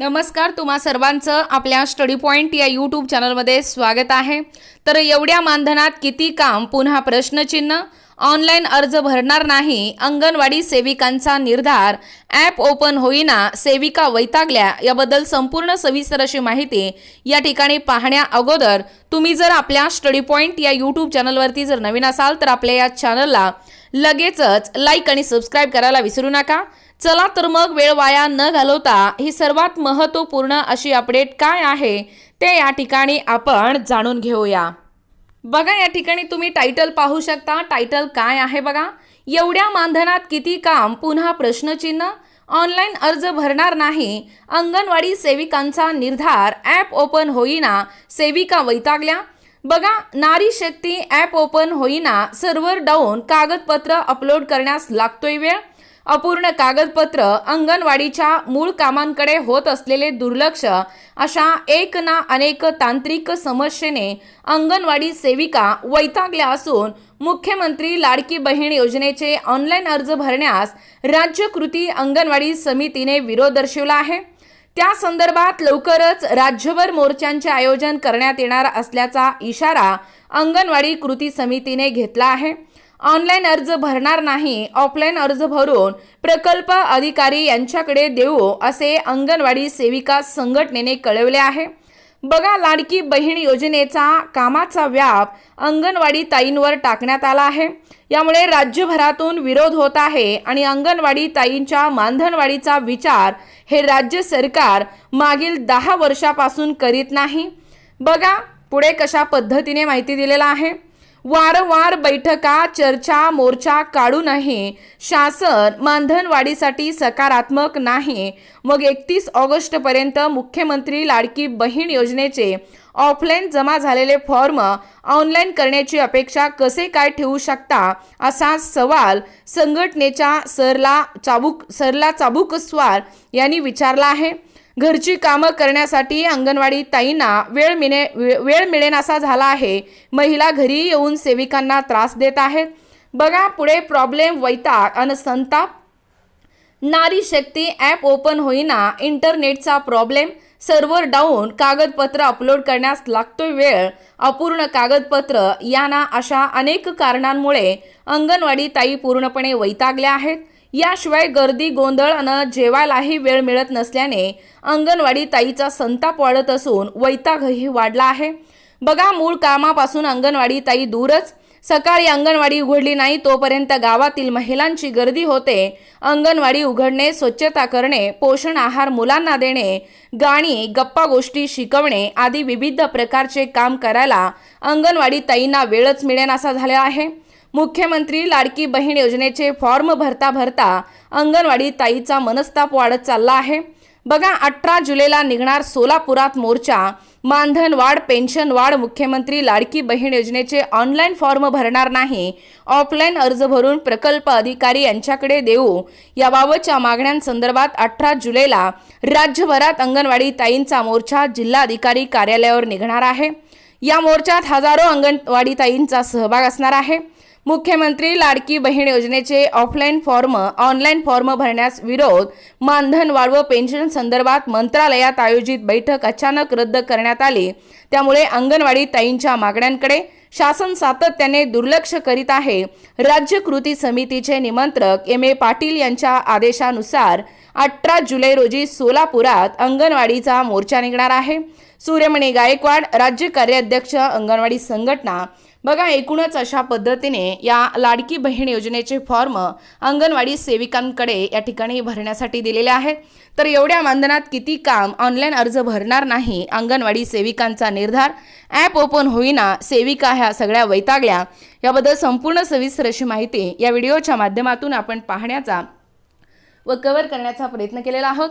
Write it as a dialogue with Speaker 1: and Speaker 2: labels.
Speaker 1: नमस्कार तुम्हा सर्वांचं आपल्या स्टडी पॉईंट या यूट्यूब चॅनलमध्ये स्वागत आहे. तर एवढ्या मानधनात किती काम पुन्हा प्रश्नचिन्ह? ऑनलाईन अर्ज भरणार नाही अंगणवाडी सेविकांचा निर्धार ॲप ओपन होईना सेविका वैतागल्या याबद्दल संपूर्ण सविस्तर अशी माहिती या ठिकाणी पाहण्या अगोदर तुम्ही जर आपल्या स्टडी पॉईंट या यूट्यूब चॅनलवरती जर नवीन असाल तर आपल्या या चॅनलला लगेचच लाईक आणि सबस्क्राईब करायला विसरू नका. चला तर मग वेळ वाया न घालवता ही सर्वात महत्त्वपूर्ण अशी अपडेट काय आहे ते या ठिकाणी आपण जाणून घेऊया. बघा या ठिकाणी तुम्ही टायटल पाहू शकता. टायटल काय आहे बघा? एवढ्या मानधनात किती काम? पुन्हा प्रश्नचिन्ह. ऑनलाईन अर्ज भरणार नाही. अंगणवाडी सेविकांचा निर्धार ॲप ओपन होईना सेविका वैतागल्या. बघा नारी शक्ती ॲप ओपन होईना सर्व्हर डाऊन कागदपत्र अपलोड करण्यास लागतोय वेळ. अपूर्ण कागदपत्र अंगणवाडीच्या मूळ कामांकडे होत असलेले दुर्लक्ष अशा एक ना अनेक तांत्रिक समस्येने अंगणवाडी सेविका वैतागल्या असून मुख्यमंत्री लाडकी बहीण योजनेचे ऑनलाईन अर्ज भरण्यास राज्य कृती अंगणवाडी समितीने विरोध दर्शवला आहे. त्या संदर्भात लवकरच राज्यभर मोर्चांचे आयोजन करण्यात येणार असल्याचा इशारा अंगणवाडी कृती समितीने घेतला आहे. ऑनलाईन अर्ज भरणार नाही ऑफलाईन अर्ज भरून प्रकल्प अधिकारी यांच्याकडे देऊ असे अंगणवाडी सेविका संघटनेने कळवले आहे. बघा लाडकी बहीण योजनेचा कामाचा व्याप अंगणवाडी ताईंवर टाकण्यात आला आहे. यामुळे राज्यभरातून विरोध होत आहे आणि अंगणवाडी ताईंच्या मानधनवाडीचा विचार हे राज्य सरकार मागील दहा वर्षापासून करीत नाही. बघा पुढे कशा पद्धतीने माहिती दिलेला आहे. वारंवार बैठका चर्चा मोर्चा काढूनही शासन मानधनवाढीसाठी सकारात्मक नाही. मग एकतीस ऑगस्टपर्यंत मुख्यमंत्री लाडकी बहीण योजनेचे ऑफलाईन जमा झालेले फॉर्म ऑनलाईन करण्याची अपेक्षा कसे काय ठेवू शकता असा सवाल संघटनेच्या सरला चाबूक सरला चाबूकस्वार यांनी विचारला आहे. घरची कामं करण्यासाठी अंगणवाडी ताईंना वेळ मिळे वेळ मिळेनासा झाला आहे. महिला घरी येऊन सेविकांना त्रास देत आहेत. बघा पुढे प्रॉब्लेम वैताग आणि संताप. नारी शक्ती ॲप ओपन होईना इंटरनेटचा प्रॉब्लेम. सर्व्हर डाऊन कागदपत्र अपलोड करण्यास लागतोय वेळ. अपूर्ण कागदपत्र यांना अशा अनेक कारणांमुळे अंगणवाडी ताई पूर्णपणे वैतागल्या आहेत. याशिवाय गर्दी गोंधळ आणि जेवायलाही वेळ मिळत नसल्याने अंगणवाडी ताईचा संताप वाढत असून वैतागही वाढला आहे. बघा मूळ कामापासून अंगणवाडी ताई दूरच. सकाळी अंगणवाडी उघडली नाही तोपर्यंत गावातील महिलांची गर्दी होते. अंगणवाडी उघडणे स्वच्छता करणे पोषण आहार मुलांना देणे गाणी गप्पा गोष्टी शिकवणे आदी विविध प्रकारचे काम करायला अंगणवाडी ताईंना वेळच मिळेनासा झाला आहे. मुख्यमंत्री लाडकी बहीण योजनेचे फॉर्म भरता भरता अंगणवाडी ताईचा मनस्ताप वाढत चालला आहे. बघा अठरा जुलैला निघणार सोलापुरात मोर्चा. मानधन वाढ पेन्शन वाढ मुख्यमंत्री लाडकी बहीण योजनेचे ऑनलाईन फॉर्म भरणार नाही. ऑफलाईन अर्ज भरून प्रकल्प अधिकारी यांच्याकडे देऊ. याबाबतच्या मागण्यांसंदर्भात अठरा जुलैला राज्यभरात अंगणवाडी ताईंचा मोर्चा जिल्हाधिकारी कार्यालयावर निघणार आहे. या मोर्चात हजारो अंगणवाडी ताईंचा सहभाग असणार आहे. मुख्यमंत्री लाडकी बहीण योजनेचे ऑफलाईन फॉर्म ऑनलाईन फॉर्म भरण्यास विरोध मानधन वाढ व पेन्शन संदर्भात मंत्रालयात आयोजित बैठक अचानक रद्द करण्यात आली. त्यामुळे अंगणवाडी ताईंच्या मागण्यांकडे शासन सातत्याने दुर्लक्ष करीत आहे. राज्य कृती समितीचे निमंत्रक एम ए पाटील यांच्या आदेशानुसार अठरा जुलै रोजी सोलापुरात अंगणवाडीचा मोर्चा निघणार आहे. सूर्यमणी गायकवाड राज्य कार्याध्यक्ष अंगणवाडी संघटना. बघा एकूणच अशा पद्धतीने या लाडकी बहीण योजनेचे फॉर्म अंगणवाडी सेविकांकडे या ठिकाणी भरण्यासाठी दिलेले आहे तर एवढ्या मानधनात किती काम ऑनलाईन अर्ज भरणार नाही अंगणवाडी सेविकांचा निर्धार. ॲप ओपन होईना सेविका ह्या सगळ्या वैतागल्या. याबद्दल संपूर्ण सविस्तर अशी माहिती या व्हिडिओच्या माध्यमातून आपण पाहण्याचा व कव्हर करण्याचा प्रयत्न केलेला आहोत.